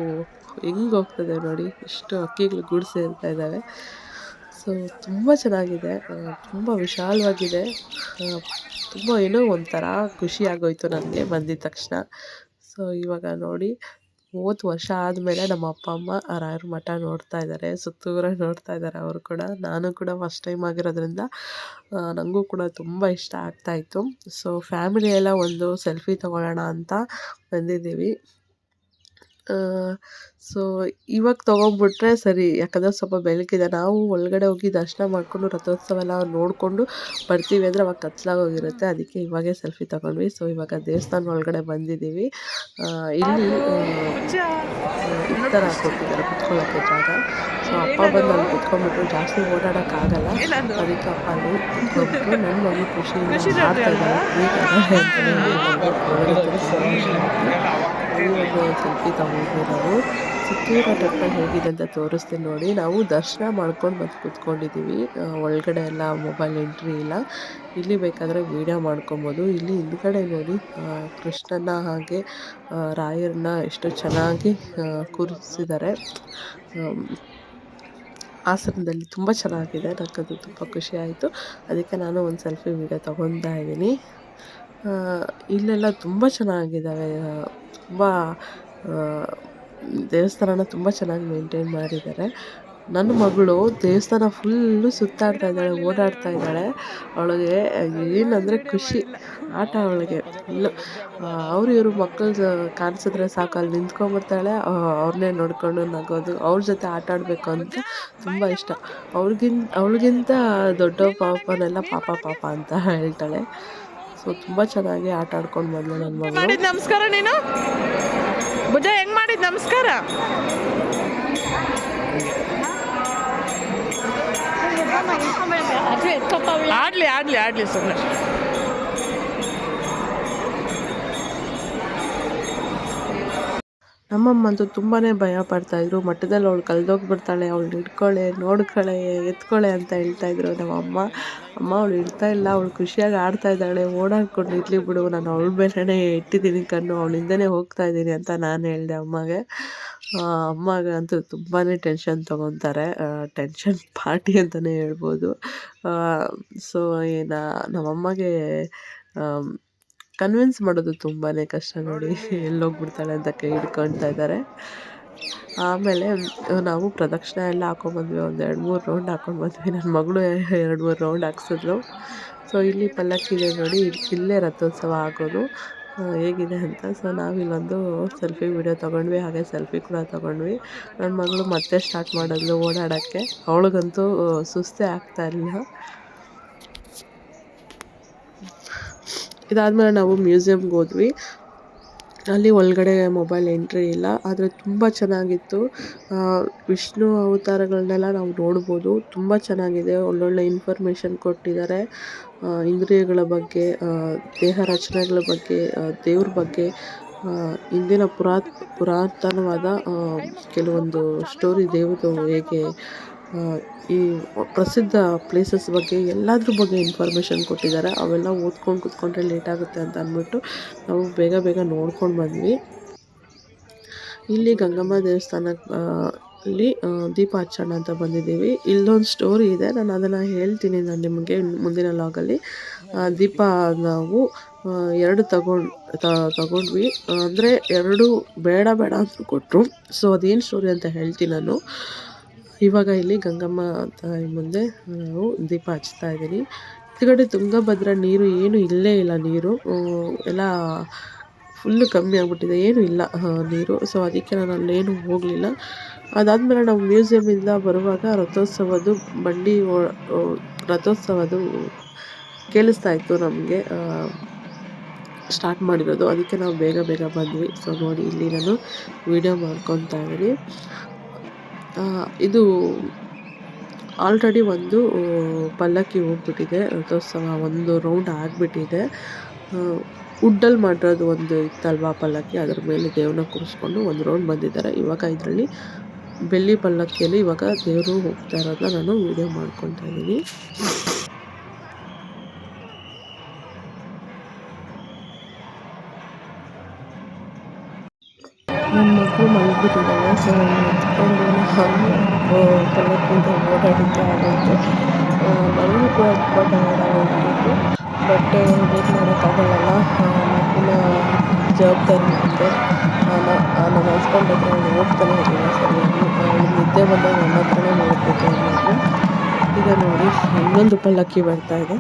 ಹೆಂಗೆ ಹೋಗ್ತದೆ ನೋಡಿ. ಎಷ್ಟು ಹಕ್ಕಿಗಳು ಗೂಡ್ಸಿರ್ತಾ ಇದ್ದಾವೆ ಸೊ ತುಂಬ ಚೆನ್ನಾಗಿದೆ. ತುಂಬ ವಿಶಾಲವಾಗಿದೆ. ತುಂಬ ಏನೋ ಒಂಥರ ಖುಷಿ ಆಗೋಯ್ತು ನನಗೆ ಬಂದಿದ್ದ ತಕ್ಷಣ. ಸೊ ಇವಾಗ ನೋಡಿ ಮೂವತ್ತು ವರ್ಷ ಆದಮೇಲೆ ನಮ್ಮ ಅಪ್ಪ, ಅಮ್ಮ ರಾಯರ ಮಠ ನೋಡ್ತಾ ಇದ್ದಾರೆ ಸುತ್ತೂರ ನೋಡ್ತಾ ಇದ್ದಾರೆ ಅವರು ಕೂಡ. ನಾನು ಕೂಡ ಫಸ್ಟ್ ಟೈಮ್ ಆಗಿರೋದ್ರಿಂದ ನನಗೂ ಕೂಡ ತುಂಬ ಇಷ್ಟ ಆಗ್ತಾಯಿತ್ತು ಸೊ ಫ್ಯಾಮಿಲಿ ಎಲ್ಲ ಒಂದು ಸೆಲ್ಫಿ ತೊಗೊಳ್ಳೋಣ ಅಂತ ಬಂದಿದ್ದೀವಿ. ಸೊ ಇವಾಗ ತೊಗೊಂಡ್ಬಿಟ್ರೆ ಸರಿ ಯಾಕಂದರೆ ಸ್ವಲ್ಪ ಬೆಳಕಿದೆ. ನಾವು ಒಳಗಡೆ ಹೋಗಿ ದರ್ಶನ ಮಾಡಿಕೊಂಡು ರಥೋತ್ಸವ ಎಲ್ಲ ನೋಡಿಕೊಂಡು ಬರ್ತೀವಿ ಅಂದರೆ ಅವಾಗ ಕತ್ಲಾಗೋಗಿರುತ್ತೆ. ಅದಕ್ಕೆ ಇವಾಗೇ ಸೆಲ್ಫಿ ತಗೊಂಡ್ವಿ. ಸೊ ಇವಾಗ ದೇವಸ್ಥಾನ ಒಳಗಡೆ ಬಂದಿದ್ದೀವಿ. ಇಲ್ಲಿ ಈ ಥರ ಕೊಟ್ಟಿದ್ದಾರೆ ಕುತ್ಕೊಳ್ಳೋಕ್ಕೆ ಜಾಗ. ಸೊ ಅಪ್ಪ ಬಂದು ಅಲ್ಲಿ ಕುತ್ಕೊಂಡ್ಬಿಟ್ಟು ಜಾಸ್ತಿ ಓಡಾಡೋಕ್ಕಾಗಲ್ಲ. ಅದಕ್ಕೆ ಅಪ್ಪ ಅಲ್ಲಿ ಕುತ್ಕೊಂಡ್ಬಿಟ್ಟು ನನ್ನ ಮಗು ಖುಷಿಯಿಂದ ಮಾಡ್ತಾ ಇದ್ದಾರೆ. ಹೀಗಾದ್ರೆ ಒಂದು. ಸೆಲ್ಫಿ ನಾವು ಸುತ್ತೂರ ಟೆಂಪಲ್ ಹೇಗಿದೆ ಅಂತ ತೋರಿಸ್ತೀನಿ ನೋಡಿ. ನಾವು ದರ್ಶನ ಮಾಡ್ಕೊಂಡು ಬಂದು ಕೂತ್ಕೊಂಡಿದ್ದೀವಿ. ಒಳಗಡೆ ಎಲ್ಲ ಮೊಬೈಲ್ ಎಂಟ್ರಿ ಇಲ್ಲ. ಇಲ್ಲಿ ಬೇಕಾದರೆ ವೀಡಿಯೋ ಮಾಡ್ಕೊಬೋದು. ಇಲ್ಲಿ ಹಿಂದ್ಗಡೆ ನೋಡಿ ಕೃಷ್ಣನ ಹಾಗೆ ರಾಯರನ್ನ ಎಷ್ಟು ಚೆನ್ನಾಗಿ ಕೂರಿಸಿದ್ದಾರೆ. ಆಸನದಲ್ಲಿ ತುಂಬ ಚೆನ್ನಾಗಿದೆ. ನನಗದು ತುಂಬ ಖುಷಿ ಆಯಿತು. ಅದಕ್ಕೆ ನಾನು ಒಂದು ಸೆಲ್ಫಿ ವೀಡಿಯೋ ತೊಗೊತಾ ಇದ್ದೀನಿ. ಇಲ್ಲೆಲ್ಲ ತುಂಬ ಚೆನ್ನಾಗಿದ್ದಾವೆ. ತುಂಬ ದೇವಸ್ಥಾನನ ತುಂಬ ಚೆನ್ನಾಗಿ ಮೇಂಟೈನ್ ಮಾಡಿದ್ದಾರೆ. ನನ್ನ ಮಗಳು ದೇವಸ್ಥಾನ ಫುಲ್ಲು ಸುತ್ತಾಡ್ತಾ ಇದ್ದಾಳೆ, ಓಡಾಡ್ತಾ ಇದ್ದಾಳೆ. ಅವಳಿಗೆ ಏನಂದರೆ ಖುಷಿ, ಆಟ ಅವಳಿಗೆ ಫುಲ್ಲು ಅವ್ರು ಇವರು ಮಕ್ಕಳು ಕಾಣಿಸಿದ್ರೆ ಸಾಕು. ಅಲ್ಲಿ ನಿಂತ್ಕೊಂಡ್ಬಿಡ್ತಾಳೆ ಅವ್ರನ್ನೇ ನೋಡ್ಕೊಂಡು ನಗೋದು. ಅವ್ರ ಜೊತೆ ಆಟ ಆಡಬೇಕು ಅಂತ ತುಂಬ ಇಷ್ಟ. ಅವ್ರಿಗಿಂತ, ಅವಳಿಗಿಂತ ದೊಡ್ಡ ಪಾಪನೆಲ್ಲ ಪಾಪ ಪಾಪ ಅಂತ ಹೇಳ್ತಾಳೆ. ಸೊ ತುಂಬ ಚೆನ್ನಾಗಿ ಆಟ ಆಡ್ಕೊಂಡು ಬಂದ್ಲು ನನ್ನ ಮಗಳು ಮಾಡಿದ್ ನಮಸ್ಕಾರ ನೀನು ಭುಜ ಹೆಂಗ್ ಮಾಡಿದ್ ನಮಸ್ಕಾರ ಆಡ್ಲಿ ಆಡ್ಲಿ ಆಡ್ಲಿ ಸುಮ್ಮನೆ ನಮ್ಮಮ್ಮಂತೂ ತುಂಬಾ ಭಯ ಪಡ್ತಾಯಿದ್ರು ಮಠದಲ್ಲಿ ಅವಳು ಕಲ್ದೋಗ್ಬಿಡ್ತಾಳೆ ಅವಳು ಹಿಡ್ಕೊಳೆ, ನೋಡ್ಕೊಳೆ, ಎತ್ಕೊಳೆ ಅಂತ ಹೇಳ್ತಾಯಿದ್ರು ನಮ್ಮಮ್ಮ. ಅಮ್ಮ, ಅವಳು ಇಡ್ತಾ ಇಲ್ಲ, ಅವಳು ಖುಷಿಯಾಗಿ ಆಡ್ತಾ ಇದ್ದಾಳೆ, ಓಡಾಡ್ಕೊಂಡು ಇರ್ಲಿ ಬಿಡು, ನಾನು ಅವಳ ಮೇಲೇ ಇಟ್ಟಿದ್ದೀನಿ ಕಣ್ಣು, ಅವಳಿಂದನೇ ಹೋಗ್ತಾ ಇದ್ದೀನಿ ಅಂತ ನಾನು ಹೇಳಿದೆ ಅಮ್ಮಗೆ. ಅಮ್ಮಗೆ ಅಂತೂ ತುಂಬಾ ಟೆನ್ಷನ್ ತೊಗೊತಾರೆ. ಟೆನ್ಷನ್ ಪಾರ್ಟಿ ಅಂತಲೇ ಹೇಳ್ಬೋದು. ಸೊ, ಏನು, ನಮ್ಮಮ್ಮಗೆ ಕನ್ವಿನ್ಸ್ ಮಾಡೋದು ತುಂಬಾ ಕಷ್ಟ ನೋಡಿ ಎಲ್ಲೋಗ್ಬಿಡ್ತಾಳೆ ಅಂತ ಕೈ ಹಿಡ್ಕೊಳ್ತಾ ಇದ್ದಾರೆ ಆಮೇಲೆ ನಾವು ಪ್ರದಕ್ಷಿಣೆ ಎಲ್ಲ ಹಾಕೊಂಡ್ಬಂದ್ವಿ ಒಂದು ಎರಡು ಮೂರು ರೌಂಡ್ ಹಾಕೊಂಡು ಬಂದ್ವಿ. ನನ್ನ ಮಗಳು ಎರಡು ಮೂರು ರೌಂಡ್ ಹಾಕ್ಸಿದ್ಲು. ಸೊ ಇಲ್ಲಿ ಪಲ್ಲಕ್ಕಿ ಇದೆ ನೋಡಿ ಇಲ್ಲೇ ರಥೋತ್ಸವ ಆಗೋದು. ಹೇಗಿದೆ ಅಂತ. ಸೊ ನಾವಿಲ್ಲೊಂದು ಸೆಲ್ಫಿ ವಿಡಿಯೋ ತೊಗೊಂಡ್ವಿ ಹಾಗೆ ಸೆಲ್ಫಿ ಕೂಡ ತೊಗೊಂಡ್ವಿ. ನನ್ನ ಮಗಳು ಮತ್ತೆ ಸ್ಟಾರ್ಟ್ ಮಾಡಿದ್ಲು ಓಡಾಡೋಕ್ಕೆ. ಅವಳಿಗಂತೂ ಸುಸ್ತೇ ಆಗ್ತಾ ಇರಲಿಲ್ಲ. ಇದಾದಮೇಲೆ ನಾವು ಮ್ಯೂಸಿಯಮ್ಗೆ ಹೋದ್ವಿ. ಅಲ್ಲಿ ಒಳಗಡೆ ಮೊಬೈಲ್ ಎಂಟ್ರಿ ಇಲ್ಲ. ಆದರೆ ತುಂಬ ಚೆನ್ನಾಗಿತ್ತು. ವಿಷ್ಣು ಅವತಾರಗಳನ್ನೆಲ್ಲ ನಾವು ನೋಡ್ಬೋದು. ತುಂಬ ಚೆನ್ನಾಗಿದೆ. ಒಳ್ಳೊಳ್ಳೆ ಇನ್ಫಾರ್ಮೇಷನ್ ಕೊಟ್ಟಿದ್ದಾರೆ. ಇಂದ್ರಿಯಗಳ ಬಗ್ಗೆ ದೇಹ ರಚನೆಗಳ ಬಗ್ಗೆ ದೇವ್ರ ಬಗ್ಗೆ ಇಂದಿನ ಪುರಾತ್, ಪುರಾತನವಾದ ಕೆಲವೊಂದು ಸ್ಟೋರಿ ದೇವ್ರದ್ದು ಹೇಗೆ ಈ ಪ್ರಸಿದ್ಧ ಪ್ಲೇಸಸ್ ಬಗ್ಗೆ, ಎಲ್ಲದ್ರ ಬಗ್ಗೆ ಇನ್ಫಾರ್ಮೇಷನ್ ಕೊಟ್ಟಿದ್ದಾರೆ. ಅವೆಲ್ಲ ಓದ್ಕೊಂಡು ಕೂತ್ಕೊಂಡ್ರೆ ಲೇಟ್ ಆಗುತ್ತೆ ಅಂತ ಅಂದ್ಬಿಟ್ಟು ನಾವು ಬೇಗ ಬೇಗ ನೋಡ್ಕೊಂಡು ಬಂದ್ವಿ. ಇಲ್ಲಿ ಗಂಗಮ್ಮ ದೇವಸ್ಥಾನ ಅಲ್ಲಿ ದೀಪ ಹಚ್ಚೋಣ ಅಂತ ಬಂದಿದ್ದೀವಿ. ಇಲ್ಲೊಂದು ಸ್ಟೋರಿ ಇದೆ. ನಾನು ಅದನ್ನು ಹೇಳ್ತೀನಿ ನಾನು ನಿಮಗೆ ಮುಂದಿನ ಲಾಗಲ್ಲಿ ದೀಪ ನಾವು ಎರಡು ತಗೊಂಡು ತಗೊಂಡ್ವಿ. ಅಂದರೆ ಎರಡು ಬೇಡ ಬೇಡ ಅಂತ ಕೊಟ್ಟರು ಸೊ ಅದೇನು ಸ್ಟೋರಿ ಅಂತ ಹೇಳ್ತೀನಿ ನಾನು. ಇವಾಗ ಇಲ್ಲಿ ಗಂಗಮ್ಮ ತಾಯಿ ಮುಂದೆ ನಾವು ದೀಪ ಹಚ್ತಾ ಇದ್ದೀನಿ. ಹಿಂದ್ಗಡೆ ತುಂಗಭದ್ರಾ ನೀರು ಏನು ಇಲ್ಲೇ ಇಲ್ಲ ನೀರು. ಎಲ್ಲ ಫುಲ್ಲು ಕಮ್ಮಿ ಆಗಿಬಿಟ್ಟಿದೆ. ಏನೂ ಇಲ್ಲ ನೀರು. ಸೊ ಅದಕ್ಕೆ ನಾನು ಅಲ್ಲೇನು ಹೋಗಲಿಲ್ಲ. ಅದಾದಮೇಲೆ ನಾವು ಮ್ಯೂಸಿಯಮಿಂದ ಬರುವಾಗ ರಥೋತ್ಸವದ್ದು ಬಂಡಿ ರಥೋತ್ಸವದ್ದು ಕೇಳಿಸ್ತಾ ಇತ್ತು ನಮಗೆ. ಸ್ಟಾರ್ಟ್ ಮಾಡಿರೋದು. ಅದಕ್ಕೆ ನಾವು ಬೇಗ ಬೇಗ ಬಂದ್ವಿ. ಸೊ ನೋಡಿ, ಇಲ್ಲಿ ನಾನು ವೀಡಿಯೋ ಮಾಡ್ಕೊತಾ ಇದ್ದೀನಿ. ಇದು ಆಲ್ರೆಡಿ ಒಂದು ಪಲ್ಲಕ್ಕಿ ಹೋಗ್ಬಿಟ್ಟಿದೆ. ರಥೋತ್ಸವ ಒಂದು ರೌಂಡ್ ಆಗಿಬಿಟ್ಟಿದೆ. ವುಡ್ಡಲ್ಲಿ ಮಾಡಿರೋದು ಒಂದು ಇತ್ತಲ್ವಾ ಪಲ್ಲಕ್ಕಿ? ಅದ್ರ ಮೇಲೆ ದೇವ್ರನ್ನ ಕೂರಿಸ್ಕೊಂಡು ಒಂದು ರೌಂಡ್ ಬಂದಿದ್ದಾರೆ. ಇವಾಗ ಇದರಲ್ಲಿ ಬೆಳ್ಳಿ ಪಲ್ಲಕ್ಕಿಯಲ್ಲಿ ಇವಾಗ ದೇವರು ಹೋಗ್ತಾ ಇರೋದನ್ನ ನಾನು ವೀಡಿಯೋ ಮಾಡ್ಕೊತಾ ಇದ್ದೀನಿ ನನ್ನ ಮಗಳು ಮಲಗಿಬಿಟ್ಟಿದ್ದಾಳೆ ಸೊ ನಾನು ಕಲ್ಲಕ್ಕಿಂತ ಓಡಾಡಿದ್ದೆ ಆಗೋಯ್ತು. ನನಗೂ ಕೂಡ ತುಂಬ ಟಯರ್ಡ್ ಆಗೋಗ್ಬಿಟ್ಟಿತ್ತು. ಬಟ್ ವೇಟ್ ಮಾಡೋಕ್ಕಾಗಲ್ಲಲ್ಲ ಮಕ್ಕಳ ಜವಾಬ್ದಾರಿ ಮುಂದೆ ನಮ್ಮ ಹಸ್ಬೆಂಡ್ ಹತ್ರ ಹೋಗ್ತಾನೆ ಇರಲಿಲ್ಲ ಸರಿಯಾಗಿ. ನಿದ್ದೆ ಬಂದಾಗ ನನ್ನ ಹತ್ರನೇ ನೋಡಬೇಕು ಅನ್ನೋದು. ಈಗ ನೋಡಿ, ಇನ್ನೊಂದು ಪಲ್ಲಕ್ಕಿ ಬರ್ತಾ ಇದೆ.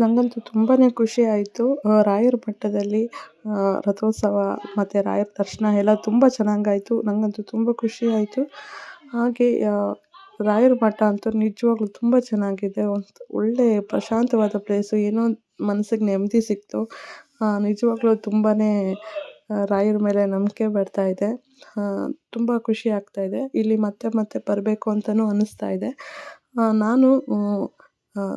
ನನಗಂತೂ ತುಂಬಾ ಖುಷಿ ಆಯಿತು. ರಾಯರ ಮಟ್ಟದಲ್ಲಿ ರಥೋತ್ಸವ ಮತ್ತು ರಾಯರ ದರ್ಶನ ಎಲ್ಲ ತುಂಬ ಚೆನ್ನಾಗಾಯಿತು. ನನಗಂತೂ ತುಂಬ ಖುಷಿ ಆಯಿತು. ಹಾಗೆ ರಾಯರ ಮಠ ಅಂತೂ ನಿಜವಾಗ್ಲೂ ತುಂಬ ಚೆನ್ನಾಗಿದೆ. ಒಂದು ಒಳ್ಳೆ ಪ್ರಶಾಂತವಾದ ಪ್ಲೇಸು ಏನೋ ಮನಸ್ಸಿಗೆ ನೆಮ್ಮದಿ ಸಿಕ್ತು. ನಿಜವಾಗ್ಲೂ ತುಂಬಾ ರಾಯರ ಮೇಲೆ ನಂಬಿಕೆ ಇದೆ. ತುಂಬ ಖುಷಿ ಆಗ್ತಾ ಇದೆ. ಇಲ್ಲಿ ಮತ್ತೆ ಮತ್ತೆ ಬರಬೇಕು ಅಂತಲೂ ಅನ್ನಿಸ್ತಾ ಇದೆ. ನಾನು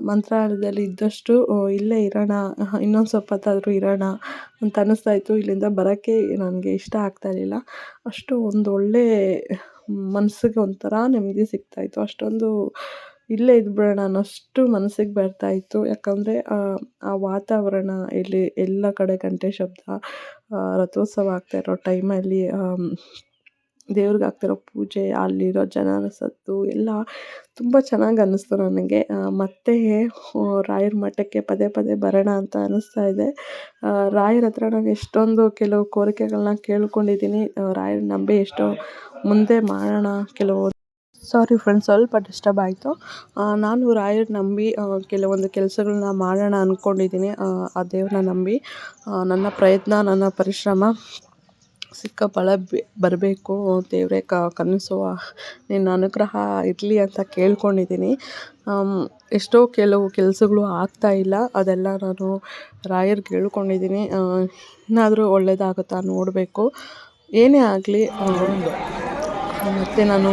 ಮಂತ್ರಾಲಯದಲ್ಲಿ ಇದ್ದಷ್ಟು ಇಲ್ಲೇ ಇರೋಣ ಇನ್ನೊಂದು ಸ್ವಲ್ಪ ಹೊತ್ತಾದರೂ ಇರೋಣ ಅಂತ ಅನ್ನಿಸ್ತಾ ಇತ್ತು. ಇಲ್ಲಿಂದ ಬರೋಕ್ಕೆ ನನಗೆ ಇಷ್ಟ ಆಗ್ತಾ ಇರಲಿಲ್ಲ. ಅಷ್ಟು ಒಂದು ಒಳ್ಳೆ ಮನಸ್ಸಿಗೆ ಒಂಥರ ನೆಮ್ಮದಿ ಸಿಗ್ತಾ ಇತ್ತು. ಅಷ್ಟೊಂದು ಇಲ್ಲೇ ಇದ್ಬಿಡೋಣ ಅನ್ನೋಷ್ಟು ಮನಸ್ಸಿಗೆ ಬರ್ತಾ ಇತ್ತು. ಯಾಕಂದರೆ, ಆ ವಾತಾವರಣ ಇಲ್ಲಿ ಎಲ್ಲ ಕಡೆ ಗಂಟೆ ಶಬ್ದ ರಥೋತ್ಸವ ಆಗ್ತಾ ಇರೋ ಟೈಮಲ್ಲಿ ದೇವ್ರಿಗೆ ಆಗ್ತಿರೋ ಪೂಜೆ, ಅಲ್ಲಿರೋ ಜನರ ಸದ್ದು ಎಲ್ಲ ತುಂಬ ಚೆನ್ನಾಗಿ ಅನ್ನಿಸ್ತು ನನಗೆ. ಮತ್ತೆ ರಾಯರ ಮಠಕ್ಕೆ ಪದೇ ಪದೇ ಬರೋಣ ಅಂತ ಅನ್ನಿಸ್ತಾ ಇದೆ. ರಾಯರ ಹತ್ರ ನಾನು ಎಷ್ಟೊಂದು ಕೆಲವು ಕೋರಿಕೆಗಳನ್ನ ಕೇಳ್ಕೊಂಡಿದ್ದೀನಿ. ರಾಯರ ನಂಬಿ ಎಷ್ಟೋ ಮುಂದೆ ಮಾಡೋಣ ಕೆಲವು ಸಾರಿ ಫ್ರೆಂಡ್ಸ್ ಸ್ವಲ್ಪ ಡಿಸ್ಟರ್ಬ್ ಆಯಿತು. ನಾನು ರಾಯರ್ ನಂಬಿ ಕೆಲವೊಂದು ಕೆಲಸಗಳನ್ನ ಮಾಡೋಣ ಅಂದ್ಕೊಂಡಿದ್ದೀನಿ ಆ ದೇವ್ರನ್ನ ನಂಬಿ. ನನ್ನ ಪ್ರಯತ್ನ, ನನ್ನ ಪರಿಶ್ರಮ. ಸಿಕ್ಕ ಫಲ ಬರಬೇಕು ದೇವರೇ ಕನಸು ನಿನ್ನ ಅನುಗ್ರಹ ಇರಲಿ ಅಂತ ಕೇಳ್ಕೊಂಡಿದ್ದೀನಿ. ಎಷ್ಟೋ ಕೆಲವು ಕೆಲಸಗಳು ಆಗ್ತಾಯಿಲ್ಲ ಅದೆಲ್ಲ ನಾನು ರಾಯರ್ಗೆ ಕೇಳ್ಕೊಂಡಿದ್ದೀನಿ. ಇನ್ನಾದರೂ ಒಳ್ಳೆಯದಾಗುತ್ತಾ ನೋಡಬೇಕು. ಏನೇ ಆಗಲಿ ಮತ್ತು ನಾನು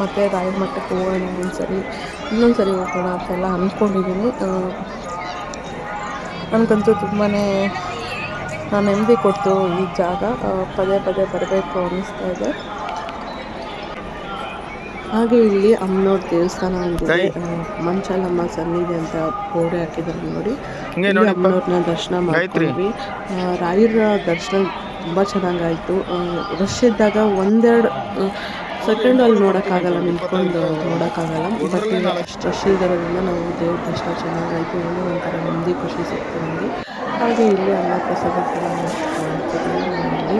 ಮತ್ತೆ ರಾಯರ್ ಮಠಕ್ಕೆ ಹೋಗೋಣ ಒಂದು ಸರಿ ಇನ್ನೊಂದು ಸರಿ ಹೋಗೋಣ ಅಂತೆಲ್ಲ ಅಂದ್ಕೊಂಡಿದ್ದೀನಿ. ನನಗಂತೂ ತುಂಬಾ ನೆಮ್ಮದಿ ಕೊಟ್ಟು ಈ ಜಾಗ ಪದೇ ಪದೇ ಬರಬೇಕು ಅನ್ನಿಸ್ತಾ ಇದೆ. ಹಾಗೆ ಇಲ್ಲಿ ಅಮ್ಮನವ್ರ ದೇವಸ್ಥಾನ ಅಂದರೆ ಮಂಚಾಲಮ್ಮ ಸನ್ನಿಧಿ ಅಂತ ಗೋಡೆ ಹಾಕಿದ್ದಾರೆ ನೋಡಿ. ಅಮ್ಮನವ್ರನ್ನ ದರ್ಶನ ಮಾಡ್ಕೊಂಡ್ವಿ. ಆ, ರಾಯರ ದರ್ಶನ ತುಂಬ ಚೆನ್ನಾಗಾಯಿತು. ರಶ್ ಇದ್ದಾಗ ಒಂದೆರಡು ಸೆಕೆಂಡ್ ಅಲ್ಲಿ ನೋಡೋಕ್ಕಾಗಲ್ಲ ನಿಂತ್ಕೊಂಡು ನೋಡೋಕ್ಕಾಗಲ್ಲ. ಬಟ್ ಅಷ್ಟು ರಶ್ ಇರೋದ್ರಿಂದ ನಾವು ದೇವ್ರ ದರ್ಶನ ಚೆನ್ನಾಗಾಯಿತು. ಏನೋ ಒಂಥರ ನೆಮ್ಮದಿ ಖುಷಿ ಸಿಕ್ತು ನಮಗೆ. ಹಾಗೆ ಇಲ್ಲಿ ಎಲ್ಲ ಪ್ರಸಾದ ಇಲ್ಲಿ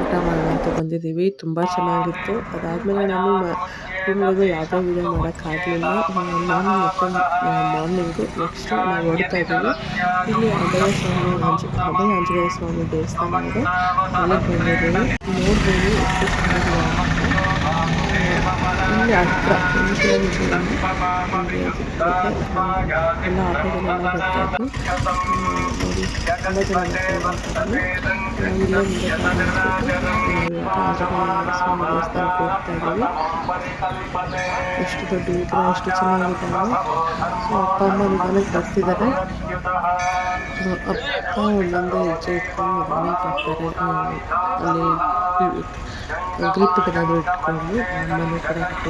ಊಟ ಮಾಡೋಣ ಅಂತ ಬಂದಿದ್ದೀವಿ. ತುಂಬ ಚೆನ್ನಾಗಿತ್ತು. ಅದಾದಮೇಲೆ ನಾನು ರೂಮ್ಗೆ ಯಾವುದೇ ವಿಡಿಯೋ ಮಾಡೋಕ್ಕಾಗಲಿಲ್ಲ ನಾನು ಮತ್ತೆ ಮಾರ್ನಿಂಗು ನೆಕ್ಸ್ಟ್ ನಾವು ಓಡ್ತಾ ಇದ್ದೀವಿ. ಇಲ್ಲಿ ಅಭಯ ಸ್ವಾಮಿ ಆಂಜ ಅಭಯ ಆಂಜನೇಯ ಸ್ವಾಮಿ ದೇವಸ್ಥಾನ ಇದೆ. ಅಲ್ಲಿಗೆ ಬಂದಿದ್ದೀವಿ. ನೋಡ್ಬೋದು ಎಷ್ಟು ಚೆನ್ನಾಗಿದೆ ಎಷ್ಟು ದೊಡ್ಡ ವಿಗ್ರಹ, ಎಷ್ಟು ಚೆನ್ನಾಗಿದ್ದಾವೆ ಸೊ ಅಪ್ಪ ಅಮ್ಮ ನಿಧಾನಕ್ಕೆ ಬರ್ತಿದ್ದಾರೆ. ಅಪ್ಪ ಒಂದೊಂದು ಹೆಜ್ಜೆ ಇಟ್ಕೊಂಡು ನಿಧಾನಕ್ಕೆ ಬರ್ತಾರೆ. ಅಲ್ಲಿ ಗ್ರಿಪ್ ಇಟ್ಕೊಂಡು ಕಡೆ ಕೂಡ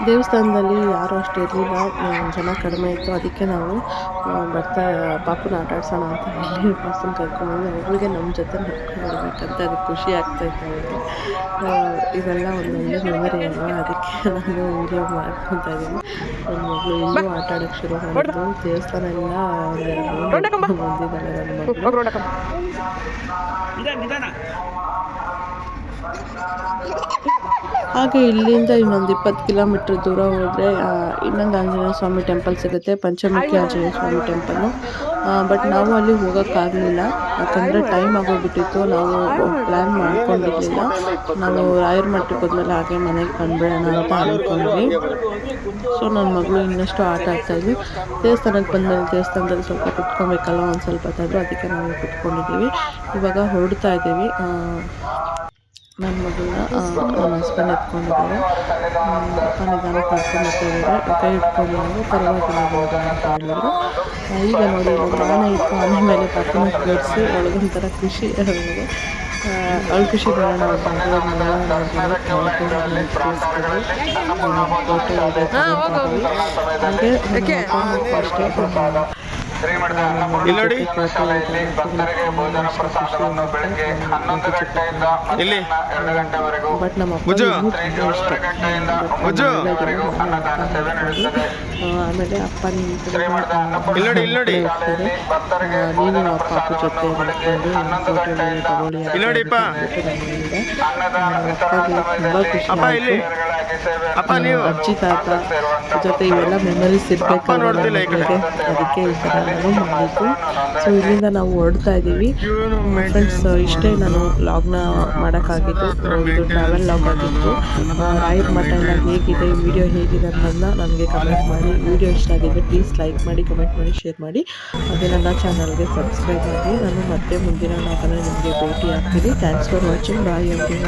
ದೇವಸ್ಥಾನದಲ್ಲಿ ಯಾರು ಅಷ್ಟು ಇರಲಿಲ್ಲ. ಜನ ಕಡಿಮೆ ಇತ್ತು. ಅದಕ್ಕೆ ನಾವು ಬರ್ತಾ ಪಾಪುನ ಆಟ ಆಡ್ಸೋಣ ಅಂತ ಹೇಳಿ ಪಾಪುನ ಕರ್ಕೊಂಡ್ಬಂದು ಅವ್ರಿಗೆ ನಮ್ಮ ಜೊತೆ ನಡ್ಕೊಂಡು ಬರ್ಬೇಕಂತ ಅದು ಖುಷಿ ಆಗ್ತಾಯಿತ್ತು ಅವಳಿಗೆ ಆ, ಇವೆಲ್ಲ ಒಂದೊಳ್ಳೆ ಮೆಮೊರಿ ಅಲ್ವಾ? ಅದಕ್ಕೆ ನಾನು ವೀಡಿಯೋ ಮಾಡ್ಕೊತಾ ಇದ್ದೀನಿ. ನನ್ನ ಮಗಳು ಇನ್ನೂ ಆಟ ಆಡೋಕ್ಕೆ ಶುರು ಮಾಡಿದ್ರು ದೇವಸ್ಥಾನ ಎಲ್ಲ ಬಂದಿದ್ದಾರೆ ಬಂದಿದ್ದಾಳೆ ನನ್ನ ಮಗಳು ಹಾಗೆ ಇಲ್ಲಿಂದ ಇನ್ನೊಂದು ಇಪ್ಪತ್ತು ಕಿಲೋಮೀಟ್ರ್ ದೂರ ಹೋದರೆ ಇನ್ನೊಂದು ಆಂಜನೇಯ ಸ್ವಾಮಿ ಟೆಂಪಲ್ ಸಿಗುತ್ತೆ, ಪಂಚಮುಖಿ ಆಂಜನೇಯ ಸ್ವಾಮಿ ಟೆಂಪಲ್ಲು. ಬಟ್ ನಾವು ಅಲ್ಲಿ ಹೋಗೋಕ್ಕಾಗಲಿಲ್ಲ. ಯಾಕಂದರೆ ಟೈಮ್ ಆಗೋಗ್ಬಿಟ್ಟಿತ್ತು, ನಾವು ಪ್ಲ್ಯಾನ್ ಮಾಡ್ಕೊಂಡಿರಲಿಲ್ಲ. ನಾವು ರಾಯರ ಮಠಕ್ಕೆ ಹೋದ್ಮೇಲೆ ಹಾಗೆ ಮನೆಗೆ ಬಂದ್ಬಿಡೋಣ ಅಂತ ಅಂದ್ಕೊಂಡ್ವಿ ಸೊ ನನ್ನ ಮಗಳು ಇನ್ನಷ್ಟು ಆಟ ಆಡ್ತಾಯಿದ್ವಿ ದೇವಸ್ಥಾನಕ್ಕೆ ಬಂದಮೇಲೆ ದೇವಸ್ಥಾನದಲ್ಲಿ ಸ್ವಲ್ಪ ಕುತ್ಕೊಬೇಕಲ್ಲ ಒಂದು ಸ್ವಲ್ಪ ಹೊತ್ತಾದ್ರು ಅದಕ್ಕೆ ನಾವು ಕುತ್ಕೊಂಡಿದ್ದೀವಿ. ಇವಾಗ ಹೊರಡ್ತಾ ಇದ್ದೀವಿ. ನನ್ನ ಮಗಳನ್ನ ನನ್ನ ಹಸ್ಬೆಂಡ್ ಎತ್ಕೊಂಡಿದ್ದಾರೆ ಅಪ್ಪ ನಿಧಾನ ಕರ್ಕೊಂಡು ಬರ್ತಾ ಇದ್ದಾರೆ ಕೈ ಇಟ್ಕೊಂಡು ಪರವಾಗಿಲ್ಲ ಬೇಡ ಅಂತ ಹೇಳಿದ್ರು ಈಗ ನೋಡಿ ನಾನು ಇಟ್ಟು ಆನೆ ಮೇಲೆ ಪಾಪನ ಕಳಿಸಿ ಒಳಗೊಂಥರ ಖುಷಿ ಅವಳಿಗೆ ಅವಳು ಖುಷಿ ಬೇಡ ಅವ್ರ ಫೋಟೋ ಇದೆ ಇಲ್ಲಿ ನೋಡಿ. ಇಲ್ಲಿ ಬಟ್ ನಮ್ಮ ಅಪ್ಪ ಗಂಟೆಯಿಂದ ಇನ್ನೂ ತುಂಬ ಇಷ್ಟ ಗುಜ್ಜು. ಆಮೇಲೆ ಇಲ್ಲಿ ನೋಡಿ, ಇಲ್ಲಿ ನೋಡಿ. ನೀನು ಅಪ್ಪ ಅಪ್ಪ ಜೊತೆ ನಿಂತ್ಕೊಂಡು ಫೋಟೋ ತಗೊಳ್ಳಿ ಅಂತ ಇಲ್ಲಿ ನೋಡಿಪ್ಪ. ಹೇಳ್ಬಿಟ್ಟು ಬಂದಿದ್ದೆ. ಅಪ್ಪಗೆ ತುಂಬ ಖುಷಿ ಅಪ್ಪ ಇಲ್ಲಿ ಅಪ್ಪ ನೀವು ಅಜ್ಜಿ ತಾತ ಜೊತೆ ಇವೆಲ್ಲ ಮೆಮೊರೀಸ್ ಇರ್ಬೇಕು. ಅದಕ್ಕೆ ಈ ಥರ ನಾನು ಮಾಡಿದ್ದು. ಸೊ ಇಲ್ಲಿಂದ ನಾವು ಹೊರಡ್ತಾ ಇದ್ದೀವಿ ಫ್ರೆಂಡ್ಸ್ ಇಷ್ಟೇ ನಾನು ಲಾಗ್ನ ಮಾಡೋಕ್ಕಾಗಿದ್ದು. ಇದು ಟ್ರಾವೆಲ್ ಲಾಗ್ ಆಗಿತ್ತು ರಾಯರ್ ಮಠ ಎಲ್ಲ ಹೇಗಿದೆ ವಿಡಿಯೋ ಹೇಗಿದೆ ಅನ್ನೋದನ್ನ ನನಗೆ ಕಮೆಂಟ್ ಮಾಡಿ. ವಿಡಿಯೋ ಇಷ್ಟ ಆಗಿದ್ದರೆ ಪ್ಲೀಸ್ ಲೈಕ್ ಮಾಡಿ ಕಮೆಂಟ್ ಮಾಡಿ ಶೇರ್ ಮಾಡಿ. ಹಾಗೆ ನನ್ನ ಚಾನಲ್ಗೆ ಸಬ್ಸ್ಕ್ರೈಬ್ ಮಾಡಿ. ನಾನು ಮತ್ತೆ ಮುಂದಿನ ಲಾಗಲ್ಲಿ ನಿಮಗೆ ಭೇಟಿ ಆಗ್ತೀನಿ. Thanks for watching bye every